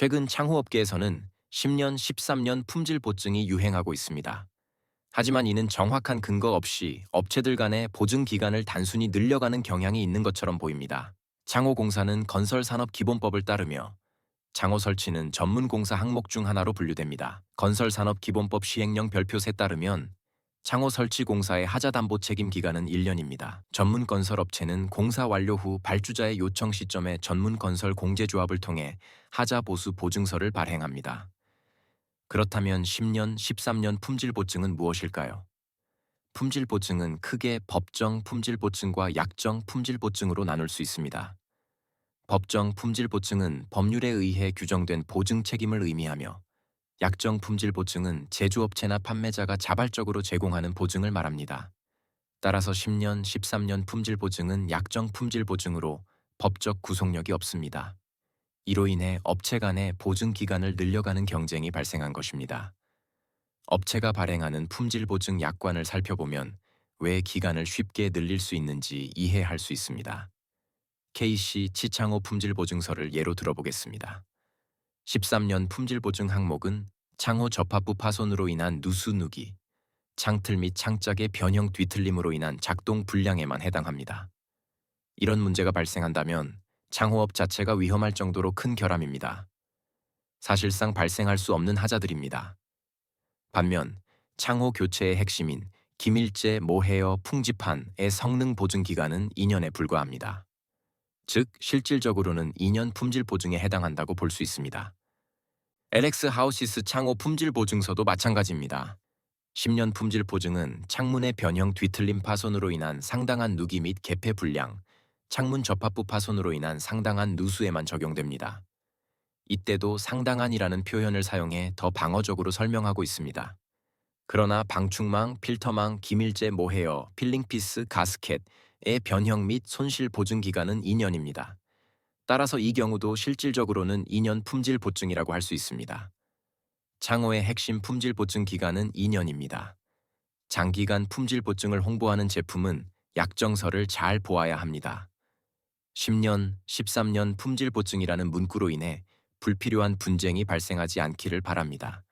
최근 창호업계에서는 10년, 13년 품질 보증이 유행하고 있습니다. 하지만 이는 정확한 근거 없이 업체들 간의 보증 기간을 단순히 늘려가는 경향이 있는 것처럼 보입니다. 창호공사는 건설산업기본법을 따르며 창호 설치는 전문공사 항목 중 하나로 분류됩니다. 건설산업기본법 시행령 별표에 따르면 창호 설치 공사의 하자 담보 책임 기간은 1년입니다. 전문 건설 업체는 공사 완료 후 발주자의 요청 시점에 전문 건설 공제조합을 통해 하자 보수 보증서를 발행합니다. 그렇다면 10년, 13년 품질 보증은 무엇일까요? 품질 보증은 크게 법정 품질 보증과 약정 품질 보증으로 나눌 수 있습니다. 법정 품질 보증은 법률에 의해 규정된 보증 책임을 의미하며 약정 품질 보증은 제조업체나 판매자가 자발적으로 제공하는 보증을 말합니다. 따라서 10년, 13년 품질 보증은 약정 품질 보증으로 법적 구속력이 없습니다. 이로 인해 업체 간의 보증 기간을 늘려가는 경쟁이 발생한 것입니다. 업체가 발행하는 품질 보증 약관을 살펴보면 왜 기간을 쉽게 늘릴 수 있는지 이해할 수 있습니다. KC 치창호 품질 보증서를 예로 들어보겠습니다. 13년 품질 보증 항목은 창호 접합부 파손으로 인한 누수 누기, 창틀 및 창짝의 변형 뒤틀림으로 인한 작동 불량에만 해당합니다. 이런 문제가 발생한다면 창호업 자체가 위험할 정도로 큰 결함입니다. 사실상 발생할 수 없는 하자들입니다. 반면 창호 교체의 핵심인 기밀제 모헤어 풍지판의 성능 보증 기간은 2년에 불과합니다. 즉 실질적으로는 2년 품질 보증에 해당한다고 볼 수 있습니다. LX 하우시스 창호 품질 보증서도 마찬가지입니다. 10년 품질 보증은 창문의 변형 뒤틀림 파손으로 인한 상당한 누기 및 개폐 불량, 창문 접합부 파손으로 인한 상당한 누수에만 적용됩니다. 이때도 상당한이라는 표현을 사용해 더 방어적으로 설명하고 있습니다. 그러나 방충망, 필터망, 기밀제 모헤어, 필링피스, 가스켓의 변형 및 손실 보증 기간은 2년입니다. 따라서 이 경우도 실질적으로는 2년 품질 보증이라고 할 수 있습니다. 창호의 핵심 품질 보증 기간은 2년입니다. 장기간 품질 보증을 홍보하는 제품은 약정서를 잘 보아야 합니다. 10년, 13년 품질 보증이라는 문구로 인해 불필요한 분쟁이 발생하지 않기를 바랍니다.